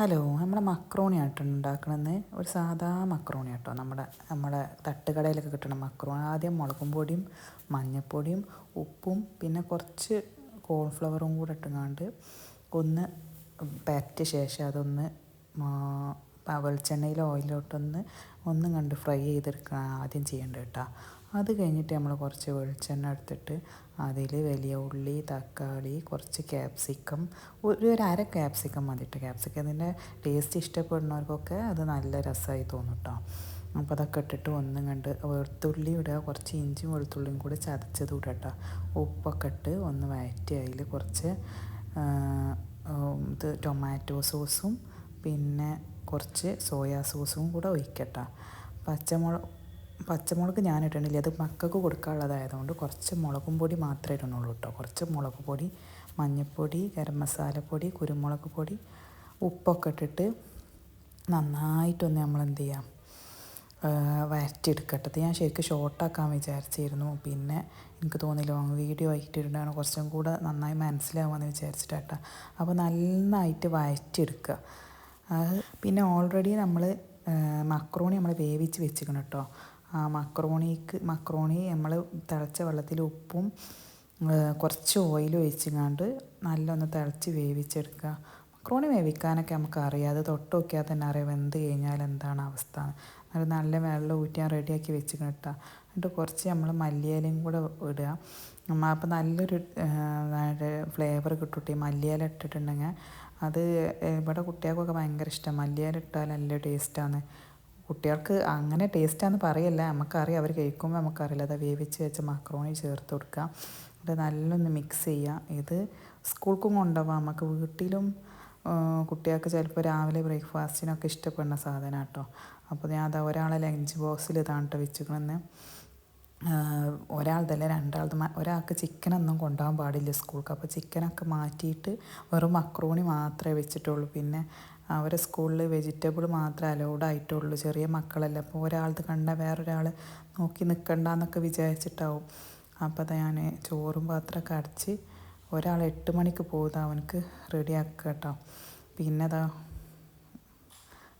Hello നമ്മുടെ macaroni ആട്ടോ ഉണ്ടാക്കണമെന്ന് ഒരു സാധാ മക്രോണി ആട്ടോ നമ്മുടെ നമ്മുടെ തട്ടുകടയിലൊക്കെ കിട്ടുന്ന മക്രോണി. ആദ്യം മുളകും പൊടിയും മഞ്ഞൾപ്പൊടിയും ഉപ്പും പിന്നെ കുറച്ച് കോൺഫ്ലവറും കൂടെ ഇട്ടുങ്ങാണ്ട് ഒന്ന് പരറ്റിയ ശേഷം അതൊന്ന് വെളിച്ചെണ്ണയിലോ ഓയിലോട്ടൊന്ന് ഒന്നും കണ്ട് ഫ്രൈ ചെയ്തെടുക്കണം ആദ്യം ചെയ്യേണ്ടത് കേട്ടോ. അത് കഴിഞ്ഞിട്ട് നമ്മൾ കുറച്ച് വെളിച്ചെണ്ണ എടുത്തിട്ട് അതിൽ വലിയ ഉള്ളി തക്കാളി കുറച്ച് ക്യാപ്സിക്കം ഒരു ഒരു അര ക്യാപ്സിക്കം മതി കേട്ടോ ക്യാപ്സിക്കത്തിന്റെ ടേസ്റ്റ് ഇഷ്ടപ്പെടുന്നവർക്കൊക്കെ അത് നല്ല രസമായി തോന്നും കേട്ടോ അപ്പോൾ അതൊക്കെ ഇട്ടിട്ട് ഒന്നും കണ്ട് വെളുത്തുള്ളി ഇടുക കുറച്ച് ഇഞ്ചിയും വെളുത്തുള്ളിയും കൂടി ചതച്ചത് ഇടുക കേട്ടോ ഉപ്പൊക്കെ ഇട്ട് ഒന്ന് വഴറ്റി അതിൽ കുറച്ച് ഇത് ടൊമാറ്റോ സോസും പിന്നെ കുറച്ച് സോയാ സോസും കൂടെ ഒഴിക്കട്ടോ പച്ചമുളക് പച്ചമുളക് ഞാൻ ഇട്ടിട്ടില്ല അത് മക്കൾക്ക് കൊടുക്കാനുള്ളതായതുകൊണ്ട് കുറച്ച് മുളകും പൊടി മാത്രമേ ഇടുന്നുള്ളൂ കേട്ടോ. കുറച്ച് മുളക് പൊടി മഞ്ഞൾപ്പൊടി ഗരം മസാലപ്പൊടി കുരുമുളക് പൊടി ഉപ്പൊക്കെ ഇട്ടിട്ട് നന്നായിട്ടൊന്ന് നമ്മൾ എന്ത് ചെയ്യാം വരട്ടിയെടുക്കട്ടത് ഞാൻ ശരിക്കും ഷോർട്ടാക്കാൻ വിചാരിച്ചിരുന്നു. പിന്നെ എനിക്ക് തോന്നി ലോങ് വീഡിയോ ആയിട്ട് ഇടണം കുറച്ചും കൂടെ നന്നായി മനസ്സിലാവുമെന്ന് വിചാരിച്ചിട്ടാട്ട. അപ്പോൾ നന്നായിട്ട് വഴറ്റിയെടുക്കുക പിന്നെ ഓൾറെഡി നമ്മൾ മക്രോണി നമ്മൾ വേവിച്ച് വെച്ചിരിക്കണം കേട്ടോ. മക്രോണിക്ക് മക്രോണി നമ്മൾ തിളച്ച വെള്ളത്തിൽ ഉപ്പും കുറച്ച് ഓയിൽ ഒഴിച്ചുങ്ങാണ്ട് നല്ലൊന്ന് തിളച്ച് വേവിച്ചെടുക്കുക. മക്രോണി വേവിക്കാനൊക്കെ നമുക്ക് അറിയാം അത് തൊട്ട് നോക്കിയാൽ തന്നെ അറിയാം വെന്ത് കഴിഞ്ഞാൽ എന്താണ് അവസ്ഥ. അത് നല്ല വെള്ളം ഊറ്റാൻ റെഡിയാക്കി വെച്ച് കേട്ടോ. എന്നിട്ട് കുറച്ച് നമ്മൾ മല്ലിയിലയും കൂടെ ഇടുക. നമ്മൾ അപ്പോൾ നല്ലൊരു ഫ്ലേവർ കിട്ടും മല്ലിയില ഇട്ടിട്ടുണ്ടെങ്കിൽ. അത് ഇവിടെ കുട്ടികൾക്കൊക്കെ ഭയങ്കര ഇഷ്ടമാണ് മല്ലിയില ഇട്ടാൽ നല്ല ടേസ്റ്റാണ് കുട്ടികൾക്ക് അങ്ങനെ ടേസ്റ്റാന്ന് പറയല്ല. നമുക്കറിയാം അവർ കഴിക്കുമ്പോൾ നമുക്കറിയില്ല. അത് വേവിച്ച് വെച്ച മക്രോണി ചേർത്ത് കൊടുക്കുക അത് നല്ലൊന്ന് മിക്സ് ചെയ്യുക ഇത് സ്കൂൾക്കും കൊണ്ടുപോകാം നമുക്ക് വീട്ടിലും കുട്ടികൾക്ക് ചിലപ്പോൾ രാവിലെ ബ്രേക്ക്ഫാസ്റ്റിനൊക്കെ ഇഷ്ടപ്പെടുന്ന സാധനം കേട്ടോ അപ്പോൾ ഞാൻ അതാ ഒരാളെ ലഞ്ച് ബോക്സിൽ ഇതാണ് വെച്ചിരിക്കണമെന്ന് ഒരാളതല്ല രണ്ടാളത് ഒരാൾക്ക് ചിക്കനൊന്നും കൊണ്ടുപോകാൻ പാടില്ല സ്കൂൾക്ക്. അപ്പോൾ ചിക്കനൊക്കെ മാറ്റിയിട്ട് വെറും മക്രോണി മാത്രമേ വെച്ചിട്ടുള്ളൂ. പിന്നെ അവരെ സ്കൂളിൽ വെജിറ്റബിൾ മാത്രമേ അലൗഡ് ആയിട്ടുള്ളൂ. ചെറിയ മക്കളല്ല. അപ്പോൾ ഒരാളത് കണ്ട വേറൊരാൾ നോക്കി നിൽക്കണ്ടെന്നൊക്കെ വിചാരിച്ചിട്ടാവും. അപ്പോൾ അത് ഞാൻ ചോറും പാത്രമൊക്കെ അടച്ച് ഒരാൾ എട്ട് മണിക്ക് പോകുന്നത് അവനക്ക് റെഡിയാക്കുക കേട്ടോ. പിന്നെ അതാ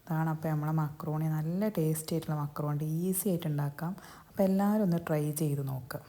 അതാണ് അപ്പോൾ നമ്മളെ മക്രോണി. നല്ല ടേസ്റ്റി ആയിട്ടുള്ള മക്രോണി ഈസി ആയിട്ട് ഉണ്ടാക്കാം. അപ്പോൾ എല്ലാവരും ഒന്ന് ട്രൈ ചെയ്ത് നോക്കുക